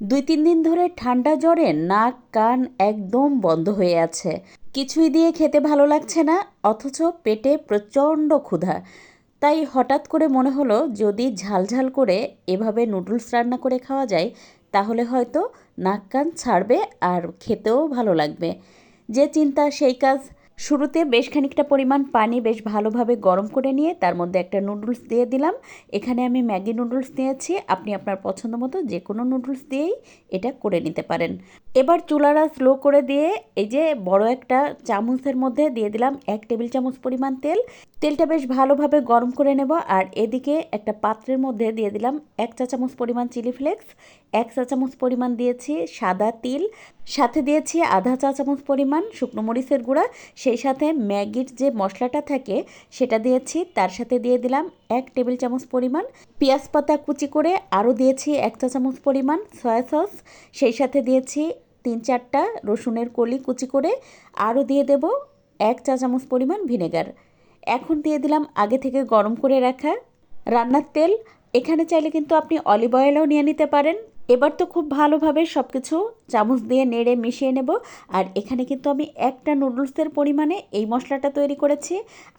দুই তিন দিন ধরে ঠান্ডা জ্বরে নাক, কান একদম বন্ধ হয়ে আছে। কিছুই দিয়ে খেতে ভালো লাগছে না, অথচ পেটে প্রচণ্ড ক্ষুধা। তাই হঠাৎ করে মনে হলো, যদি ঝালঝাল করে এভাবে নুডলস রান্না করে খাওয়া যায়, তাহলে হয়তো নাক কান ছাড়বে আর খেতেও ভালো লাগবে। যে চিন্তা, সেই কাজ শুরুতে বেশ খানিকটা পরিমাণ পানি বেশ ভালোভাবে গরম করে নিয়ে তার মধ্যে একটা নুডলস দিয়ে দিলাম। এখানে আমি ম্যাগি নুডলস নিয়েছি আপনি আপনার পছন্দ মতো যে কোনো নুডলস দিয়েই এটা করে নিতে পারেন। এবার চুলারা স্লো করে দিয়ে এই যে বড় একটা চামচের মধ্যে দিয়ে দিলাম এক টেবিল চামচ পরিমাণ তেল। তেলটা বেশ ভালোভাবে গরম করে নেব আর এদিকে একটা পাত্রের মধ্যে দিয়ে দিলাম এক চা চামচ পরিমাণ চিলি ফ্লেক্স, এক চা চামচ পরিমাণ দিয়েছি সাদা তিল, সাথে দিয়েছি আধা চা চামচ পরিমাণ শুকনো মরিচের গুঁড়া সেই সাথে ম্যাগির যে মশলাটা থাকে, সেটা দিয়েছি। তার সাথে দিয়ে দিলাম এক টেবিল চামচ পরিমাণ পেঁয়াজ পাতা কুচি করে আরও দিয়েছি এক চা চামচ পরিমাণ সয়া সস। সেই সাথে দিয়েছি তিন চারটা রসুনের কলি কুচি করে আরও দিয়ে দেব এক চা চামচ পরিমাণ ভিনেগার। এখন দিয়ে দিলাম আগে থেকে গরম করে রাখা রান্নার তেল। এখানে চাইলে কিন্তু আপনি অলিভ অয়েলও নিয়ে নিতে পারেন। এবার তো খুব ভালোভাবে সব কিছু চামচ দিয়ে নেড়ে মিশিয়ে নেব। আর এখানে কিন্তু আমি একটা নুডলসের পরিমাণে এই মশলাটা তৈরি করেছি।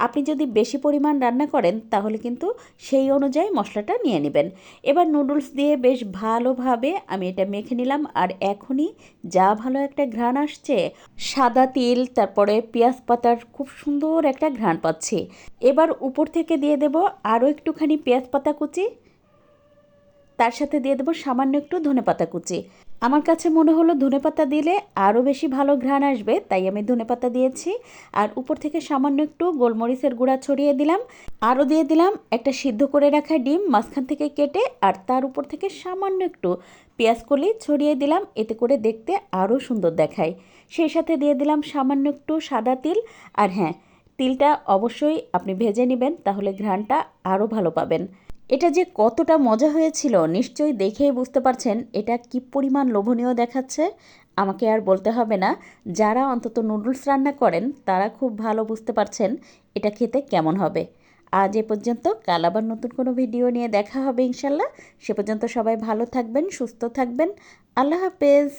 আপনি যদি বেশি পরিমাণ রান্না করেন, তাহলে কিন্তু সেই অনুযায়ী মশলাটা নিয়ে নেবেন। এবার নুডলস দিয়ে বেশ ভালোভাবে আমি এটা মেখে নিলাম। আর এখনই যা ভালো একটা ঘ্রাণ আসছে, সাদা তিল, তারপরে পেঁয়াজ পাতার খুব সুন্দর একটা ঘ্রাণ পাচ্ছি। এবার উপর থেকে দিয়ে দেব আরও একটুখানি পেঁয়াজ পাতা কুচি। তার সাথে দিয়ে দেবো সামান্য একটু ধনেপাতা কুচি। আমার কাছে মনে হলো ধনেপাতা দিলে আরও বেশি ভালো ঘ্রাণ আসবে, তাই আমি ধনেপাতা দিয়েছি। আর উপর থেকে সামান্য একটু গোলমরিচের গুঁড়া ছড়িয়ে দিলাম। আরও দিয়ে দিলাম একটা সিদ্ধ করে রাখা ডিম মাঝখান থেকে কেটে, আর তার উপর থেকে সামান্য একটু পেঁয়াজ কলি ছড়িয়ে দিলাম, এতে করে দেখতে আরও সুন্দর দেখায়। সেই সাথে দিয়ে দিলাম সামান্য একটু সাদা তিল। আর হ্যাঁ তিলটা অবশ্যই আপনি ভেজে নেবেন, তাহলে ঘ্রাণটা আরও ভালো পাবেন। এটা যে কতটা মজা হয়েছিল, নিশ্চয়ই দেখেই বুঝতে পারছেন এটা কি পরিমাণ লোভনীয় দেখাচ্ছে। আমাকে আর বলতে হবে না, যারা অন্তত নুডলস রান্না করেন, তারা খুব ভালো বুঝতে পারছেন এটা খেতে কেমন হবে। আজ এ পর্যন্ত, কাল আবার নতুন কোনো ভিডিও নিয়ে দেখা হবে ইনশাল্লাহ। সে পর্যন্ত সবাই ভালো থাকবেন, সুস্থ থাকবেন। আল্লাহ হাফেজ।